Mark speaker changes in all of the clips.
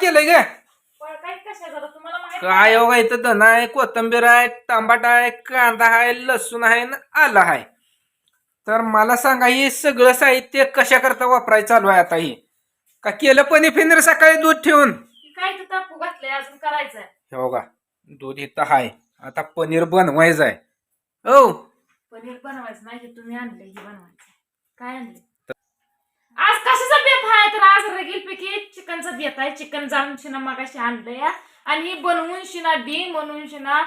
Speaker 1: केलंय ग.
Speaker 2: काय
Speaker 1: हो इथं धना आहे कोथंबीर आहे टमाटा आहे कांदा आहे लसूण आहे न आलं आहे. तर मला सांगा हे सगळं साहित्य कशा करता वापरायचं चालू आहे आता हे? का केलं पनीर फिनीर सकाळी दूध ठेवून?
Speaker 2: की काय तर तापू घातलंय अजून करायचंय.
Speaker 1: हे बघा दूध इथं आहे. आता पनीर बनवायचं आहे हो.
Speaker 2: पनीर बनवायचं नाही हे तुम्ही आणलंय हे बनवायचं काय आणले रगील पैकी चिकनचा बेत आहे. चिकन जाऊन शिना मागाशी आणलंय. आणि बनवून शिना डी म्हणून शिना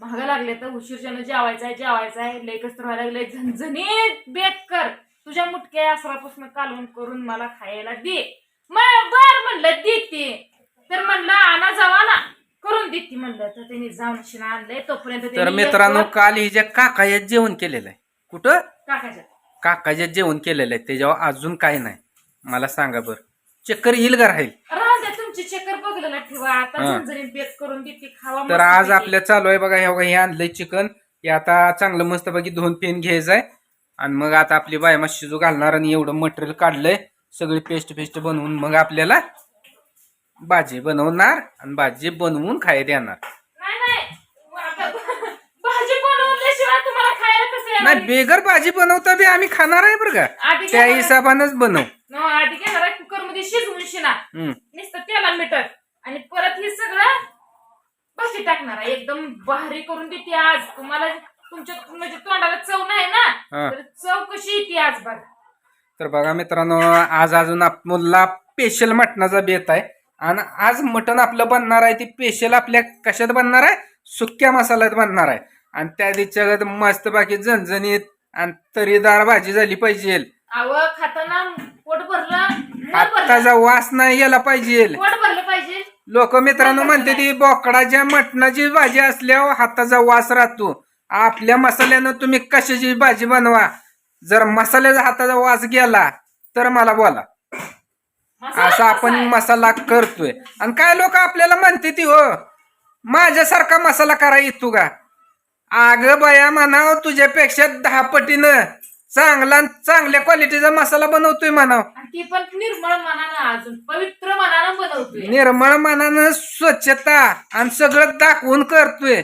Speaker 2: महागा लागले तर उशीरच्यानं जेवायचं आहे जेवायचं आहे. लय कसं व्हायला लागलंय झणझणीत बेत कर. तुझ्या मुटक्या आसरापासून कालवून करून मला खायला दे. मग बर म्हणलं देते. तर म्हणलं आणा जावा ना करून देते म्हणलं. तर त्यांनी जाऊन शिना आणलंय. तोपर्यंत
Speaker 1: तर मित्रांनो काल हिच्या काकायात जेवण केलेलं आहे. कुठं?
Speaker 2: काकाच्या
Speaker 1: काकाच्यात जेवण केलेलं आहे. त्याच्यावर अजून काय नाही. मला सांगा बरं. चक्कर येईल का राहील?
Speaker 2: राहू द्या तुमची चक्कर बघलेला ठेवा. आता
Speaker 1: हा.
Speaker 2: झणझणीत बेत करून देते खावा
Speaker 1: तर आज
Speaker 2: मस्तपैकी.
Speaker 1: आपल्या चालू आहे बघा हे बघा हे आणलंय चिकन. हे आता चांगलं मस्तपैकी धुवून पेन घ्यायचं आहे आणि मग आता आपली बायमा शिजू घालणार आणि एवढं मटेरियल काढलंय सगळी पेस्ट पेस्ट बनवून मग आपल्याला भाजी बनवणार आणि भाजी बनवून खायला देणार.
Speaker 2: नाही नाही आता भाजी बनवल्याशिवाय तुम्हाला खायला कसं
Speaker 1: नाही? बेगर भाजी बनवता बी आम्ही खाणार आहे बरं का.
Speaker 2: आधी
Speaker 1: त्या
Speaker 2: घेणार-
Speaker 1: हिशोबानंच बनव.
Speaker 2: न, आधी घेणार कुकरमध्ये शिजवून शिना
Speaker 1: हम्म.
Speaker 2: नुसतं त्याला मिटत आणि परत हे सगळं भाजी टाकणार आहे. एकदम भारी करून देते आज. तुम्हाला तुमच्या म्हणजे तोंडाला चव नाही ना?
Speaker 1: हा.
Speaker 2: तर चव कशी येते आज बघा.
Speaker 1: तर बघा मित्रांनो आज अजून आपला स्पेशल मटणाचा बेत आहे. आणि आज मटण आपलं बनणार आहे. ती स्पेशल आपल्या कशात बनणार आहे? सुक्या मसाल्यात बनणार आहे. आणि त्या दिवशी मस्त बाकी झणझणीत आणि तरीदार भाजी झाली पाहिजे.
Speaker 2: आव खाताना पोट भरलं न भरलं.
Speaker 1: हाताचा वास नाही गेला पाहिजे.
Speaker 2: पोट भरलं पाहिजे.
Speaker 1: लोक मित्रांनो म्हणते ती बोकडाच्या मटणाची भाजी असल्यावर हाताचा वास राहतो. आपल्या मसाल्यानं तुम्ही कशाची भाजी बनवा? जर मसाल्याचा हाताचा वास गेला तर मला बोला. असा आपण? मसाला करतोय. आणि काय लोक आपल्याला म्हणते ती हो? माझ्यासारखा मसाला करा येतो का अग बया म्हणाव तुझ्यापेक्षा दहा पटीनं चांगला चांगल्या क्वालिटीचा मसाला बनवतोय म्हणाव.
Speaker 2: आणि ती पण निर्मळ मनानं अजून पवित्र मनानं बनवतोय.
Speaker 1: निर्मळ मनानं स्वच्छता आणि सगळं दाखवून करतोय.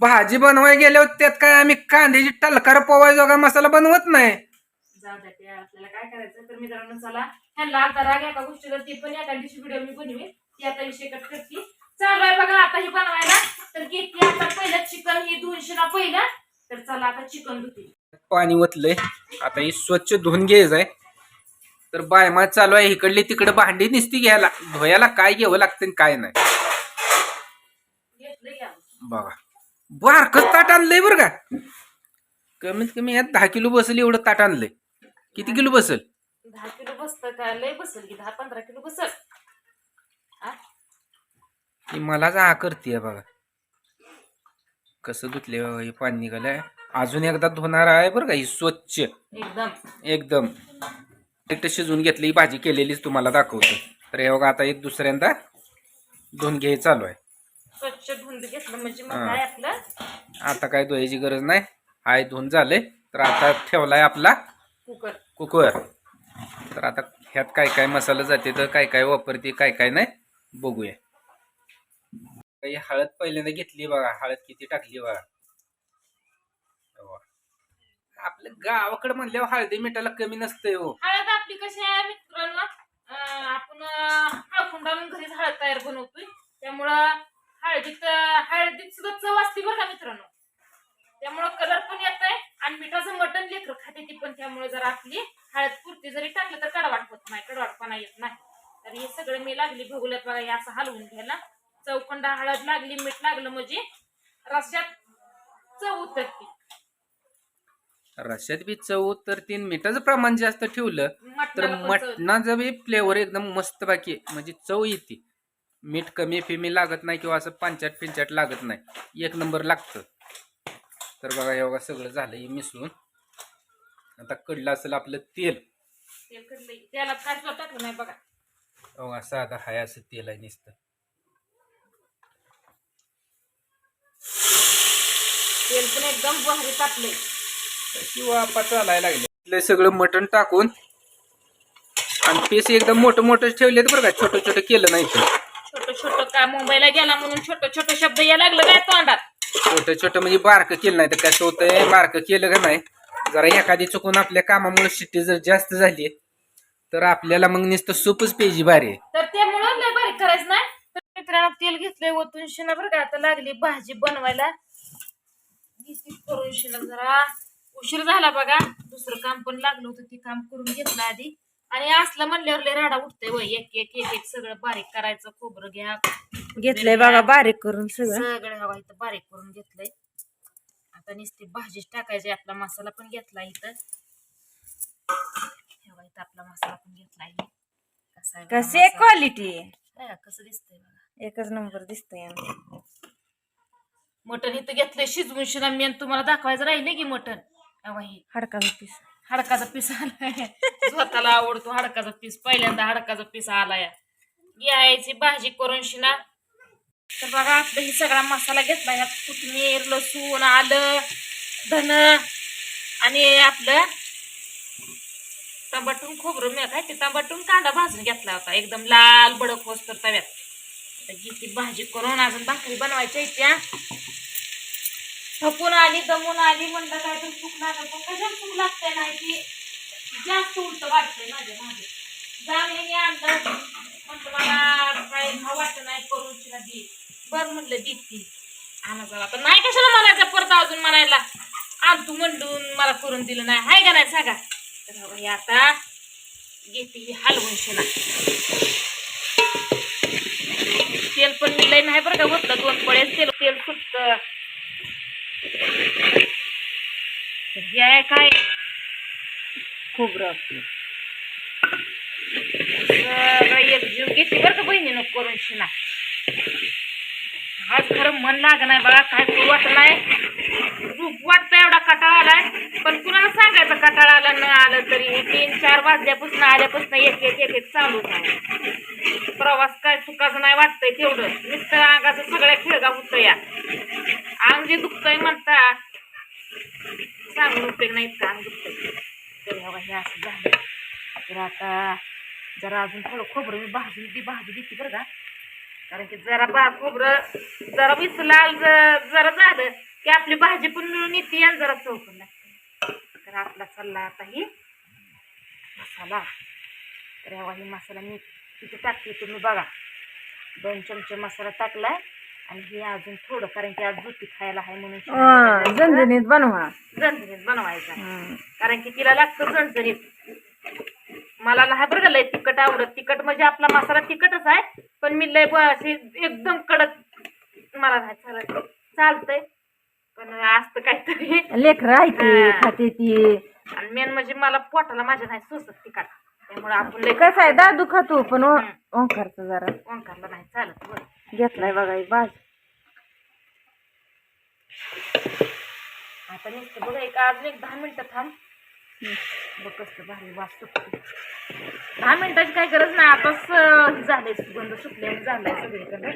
Speaker 1: भाजी बनवाय गेल्यावर त्यात काय आम्ही कांद्याची टलकार पोवाय जोगा मसाला बनवत नाही.
Speaker 2: जाऊ द्या ते आपल्याला काय करायचं? तर मित्रांनो चला ह्यांना आता राग एका गोष्टीवर ती पण एका दिवशी व्हिडिओ मी ती आता विषय कट करते. चालू आहे बघा आता ही बनवायला. तर किती आता पहिलं चिकन ही दोनशे ना पहिलं. तर चला आता चिकन धुते.
Speaker 1: पाणी ओतलंय. आता ही स्वच्छ धुवून घ्यायचंय तर बायमा चालू आहे. इकडली तिकडे भांडी निसती घ्यायला. धुयाला काय घ्यावं लागतं आणि काय नाही.
Speaker 2: घेतलं
Speaker 1: बघा. बारकच ताट आणलंय बरं का. कमीत कमी यात दहा किलो बसल एवढं ताट आणलंय. किती किलो बसल?
Speaker 2: दहा किलो बसतं का? लय बसल की दहा पंधरा किलो बसल? ही
Speaker 1: मला जा करते बघा. कसं धुतले बघा हे पाणी निघालंय. अजून एकदा धुणार आहे बरं का ही स्वच्छ.
Speaker 2: एकदम.
Speaker 1: एकदम. एकटं शिजवून घेतली भाजी केलेलीच तुम्हाला दाखवतो. तर हे बघा आता एक दुसऱ्यांदा धुवून घ्याय चालू आहे.
Speaker 2: स्वच्छ धुंद घेतलं म्हणजे मग
Speaker 1: हा.
Speaker 2: काय आपलं?
Speaker 1: आता काय धुवायची गरज नाही. हाय धुवून झाले. तर आता ठेवलाय आपला
Speaker 2: कुकर.
Speaker 1: कुकर. तर आता ह्यात काय काय मसाला जाते तर काय काय वापरते काय काय नाही बघूया. काही हळद पहिल्यांदा घेतली बघा हळद किती टाकली बघा. आपल्या आपलं गावाकडे म्हणल्यावर हळदी मिठाला कमी नसतंय हो.
Speaker 2: हळद आपली कशी आहे मित्रांना? आपण हळकुंड आणून घरीच हळद तयार बनवतोय. त्यामुळं हळदीत हळदीत सुद्धा चव असते बरं का मित्रांनो. त्यामुळं कलर पण येत आहे आणि मिठाचं मटण लेकर खाते ती पण. त्यामुळे जर आपली हळद पुरती जरी टाकलं तर कडवाट होत नाही कडवाटपणा येत नाही. तर हे सगळं मी लागली भगुल्यात बघा हे असं हलवून घ्यायला. चौखंडा हळद लागली मीठ लागलं म्हणजे रश्यात चव उतरते.
Speaker 1: रश्यात बी चव तर तीन मिठाचं प्रमाण जास्त ठेवलं तर
Speaker 2: मटणाला पण चव येते.
Speaker 1: मटणाचं बी फ्लेवर एकदम मस्त बाकी म्हणजे चव येते. मीठ कमी फिमी लागत नाही किंवा असं पांचाट पिंचाट लागत नाही. एक नंबर लागतं. तर बघा हे बघा सगळं झालं हे मिसळून. आता कडलं असेल आपलं तेल.
Speaker 2: तेल कडलंय. त्याला काय सुद्धा टाकलं नाही बघा.
Speaker 1: बघा साधं हाय असं तेल आहे नुसतं.
Speaker 2: तेल पण एकदम बहरी तापलंय.
Speaker 1: किंवा चालायला लागले. सगळं मटण टाकून आणि पीस एकदम मोठं मोठं ठेवले बरं का छोटं छोटं केलं नाही तर.
Speaker 2: छोटं छोट का मुंबईला गेला म्हणून छोट छोट शब्द या लागलं काय तोंडात?
Speaker 1: छोटं छोटं म्हणजे बारकं केलं नाही तर कसं होतंय बारकं केलं का नाही जरा एखादी चुकून आपल्या कामामुळे शिट्टी जर जास्त झाली तर आपल्याला मग नुसतं सूपच पेजी भारी आहे.
Speaker 2: तर त्यामुळं लय बारीक करायचं नाही. तर मित्रांनो तेल घेतलंय ओतून शिना बरं का आता लागली भाजी बनवायला. घेते करून शिना जरा. उशीर झाला बघा. दुसरं काम पण लागलं होतं ते काम करून घेतलं आधी. आणि असलं म्हणल्यावर लय राडा उठतंय वय. एक एक एक एक सगळं बारीक करायचं खोबरं घ्या.
Speaker 3: घेतलंय बघा बारीक करून सगळं.
Speaker 2: सगळं हवा इथं बारीक करून घेतलंय. आता नुसती भाजीच टाकायची आपला मसाला पण घेतला इथं. हवा इथं आपला मसाला पण घेतला कसा
Speaker 3: कसे. क्वालिटी
Speaker 2: कसं दिसतंय बघा.
Speaker 3: एकच नंबर दिसतोय.
Speaker 2: मटण इथं घेतलंय शिजवून शिना मेन तुम्हाला दाखवायचं राहिले की मटण? अवा ही
Speaker 3: हाडकाचा पीस.
Speaker 2: हाडकाचा पीस आलाय. स्वतःला आवडतो हाडकाचा पीस. पहिल्यांदा हाडकाचा पीस आलाय. घ्यायची भाजी करून शिना. तर बघा आपलं ही सगळा मसाला घेतला ह्यात कोथिंबीर लसूण आलं धन आणि आपलं टमाटून खोबरं मी काय ते टमाटून कांदा भाजून घेतला होता. एकदम लाल बडक होस तर तव्यात आता ती भाजी करून अजून भाकरी बनवायच्या त्या. थकून आली दमून आली म्हणलं काय तर चूक लागत पण कशाला चूक लागते नाही ती? जास्त उलट वाटतंय माझ्या मागे. जाऊन आणलं. म्हटलं मला काय वाटत नाही करून तिला दे. बरं म्हणलं दे आणा जाऊ आता नाही कशाला म्हणायचं परत अजून म्हणायला. आण तू म्हणून मला करून दिलं नाही. हाय का नाही सांगा? तर आता घेते ही हलवून शिना तेल पण मी लय नाही बरं का होतं दोन पळेस तेल तेल सुटतं. हे आहे काय?
Speaker 3: खोबरं
Speaker 2: सगळं एकजीव घेते बरं का बहिणीनं करून शिना आज खरं मन लाग नाही बघा काय करू वाटलाय? नाही रूप वाटतं एवढा कटाळा आलाय पण कुणाला सांगायचं कटाळा आला न आलं तरी? तीन चार वाजल्यापासून आल्यापासून एक एक एक एक चालू आहे. प्रवास काय चुकाचं नाही वाटतंय तेवढं. नुसतं अंगाचं सगळ्या खेळगा होतं या. अंग जे दुखतंय म्हणता. सांगून उपयोग नाही इतकं अंग दुखतंय? तर हवा हे असं झालं. तर आता जरा अजून थोडं खोबरं मी भाजून ती भाजी देते बरं का. कारण की जरा बा खोबरं जरा विसलाल जरा झालं की आपली भाजी पण मिळून येते आणि जरा चव पण लागते. तर आपला चालला आता ही मसाला. तर ही मसाला मी किती टाकते तुम्ही बघा. दोन चमचे मसाला टाकलाय आणि हे अजून थोडं कारण की आज जुती खायला आहे म्हणून
Speaker 3: झणझणीत बनवा.
Speaker 2: झणझणीत बनवायचा. कारण की तिला लागतं झणझणीत. मला लहान बरं का लय तिखट आवडत. तिखट म्हणजे आपला मसाला तिखटच आहे पण मी लय अशी एकदम कडक मला चालत. चालतंय पण असतं काहीतरी.
Speaker 3: लेकरं आहे ती
Speaker 2: हा.
Speaker 3: खाते ती.
Speaker 2: आणि मेन म्हणजे मला पोटाला माझ्या नाही सोसत तिखट. त्यामुळे आपण लय
Speaker 3: कसं आहे? दादू खातो पण ओ- ओंकारचं जरा.
Speaker 2: ओंकारला नाही चालत बरं.
Speaker 3: घेतलाय बघा ही भाजी
Speaker 2: आता नुसतं बघा एक अजून एक दहा मिनिटं थांब. बघ कसं भारी वास सुटतो दहा मिनिटाची काही गरज नाही आताच अं, झालंय सुगंध सुटल्याने झालाय सगळीकडे.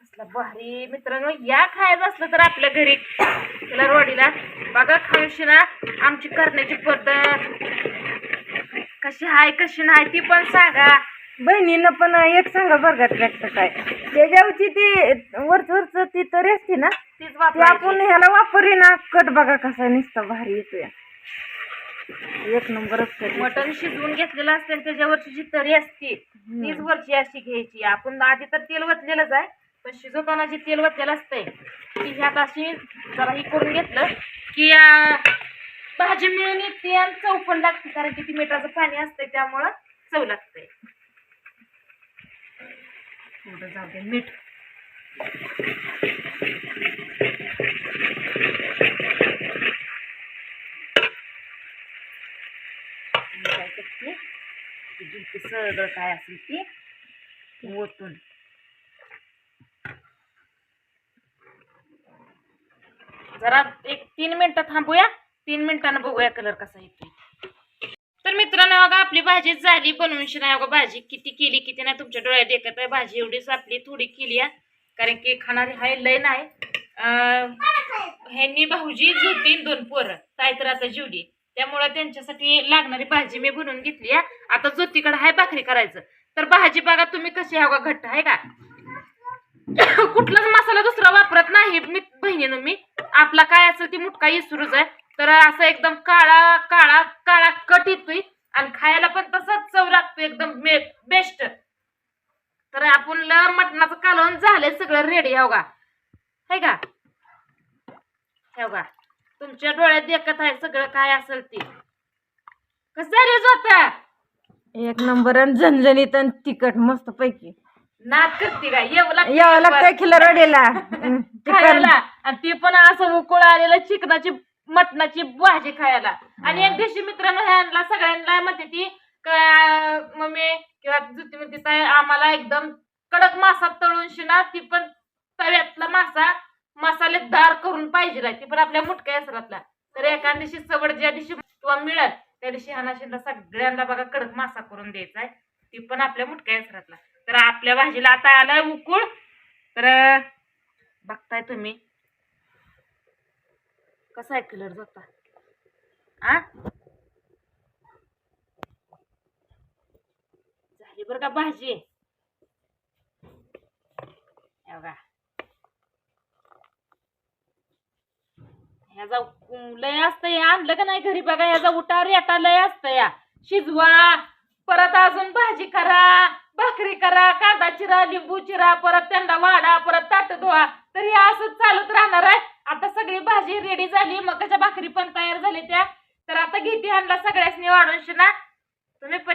Speaker 2: कसला भारी. मित्रांनो या खायचं असलं तर आपल्या घरी त्याला रोडीला. बघा खाऊशी ना आमची करण्याची पद्धत. कशी आहे कशी नाही ती पण सांगा.
Speaker 3: बहिणीनं पण एक सांगा बरं ट्रॅक्टर काय. त्याच्यावरची ती वरच वरच ती तरी असते ना
Speaker 2: तीच
Speaker 3: ती
Speaker 2: वापरायची.
Speaker 3: आपण ह्याला वापरी ना कट बघा कसा नुसता भारी येतोय. एक नंबरच कट
Speaker 2: मटण शिजवून घेतलेलं असते आणि त्याच्यावरची जी तरी असते तीच वरची अशी घ्यायची. आपण आधी तर तेल वतलेलंच आहे पण शिजवताना जे तेल वतलेलं असतंय ती ह्यात अशी जरा ही करून घेतलं की भाजी मिळून येते आणि चव पण लागते कारण की ती मिठाचं पाणी असतंय त्यामुळं चव लागते. थोडं जाऊ दे मीठ. काय सगळं काय असेल ती ओतून. जरा एक तीन मिनिटं थांबूया. तीन मिनिटानं बघूया कलर कसा येतोय. तर मित्रांनो बघा आपली भाजी झाली बनवून. नाही बघा भाजी किती केली किती नाही तुमच्या डोळ्यात देखत आहे. भाजी एवढीच आपली थोडी केली आहे कारण की खाणारी हाय लय नाही. ह्यांनी भाऊजी झोपीन दोन पोरं. काय तर आता जेवली. त्यामुळे त्यांच्यासाठी लागणारी भाजी मी बनवून घेतली आहे आता ज्योतीकडे हाय भाकरी करायचं. तर भाजी बघा तुम्ही कशी हवा घट्ट आहे का? कुठलाच मसाला दुसरा वापरत नाही मी बहिणीनं मी. आपला काय असेल ती मुटका इसरूच आहे. तर असं एकदम काळा काळा काळा कट येतोय आणि खायला पण तसाच चव लागतो एकदम बेस्ट तर आपण ल मटणाचं कालवण झालंय सगळं रेडी हो का? है का? हे बघा तुमच्या डोळ्यात देखत आहे सगळं काय असेल ते. कसं झाले जोता
Speaker 3: एक नंबर आणि झणझणीत आणि तिखट मस्त पैकी
Speaker 2: नाद करते का? येऊ लागते
Speaker 3: चिकन
Speaker 2: खायला. आणि ती पण असं उकळ आलेलं चिकनाची मटणाची भाजी खायला. आणि एक दिवशी मित्रांनो ह्यांना सगळ्यांना म्हणते ती मम्मी किंवा जुती म्हणते ताई आम्हाला एकदम कडक मासा तळून शिना ती पण तव्यातला मासा मसालेदार करून पाहिजे ती पण आपल्या मुटक्या असरातला तर एका दिवशी सवड ज्या दिवशी किंवा मिळत त्या दिवशी ह्याना शिंदा सगळ्यांना बघा कडक मासा करून द्यायचा आहे. ती पण आपल्या मुटक्या असरातला तर आपल्या भाजीला आता आलाय उकूळ. तर बघताय तुम्ही. कसा आहे कलर जाता? आ? झाली बरं का भाजी. बघा. ह्याचा लय असतं या आणलं का नाही घरी बघा? ह्याचा उटा रेटा लय असतं या. शिजवा. परत अजून भाजी करा. भाकरी करा. कांदा चिरा लिंबू चिरा. परत त्यांना वाढा. परत ताट धुवा. तरी असंच चालत राहणार आहे. आता सगळी भाजी रेडी झाली मकाच्या भाकरी पण तयार झाली त्या. तर आता घेते आणला सगळ्यासनी वाढून ना तुम्ही पण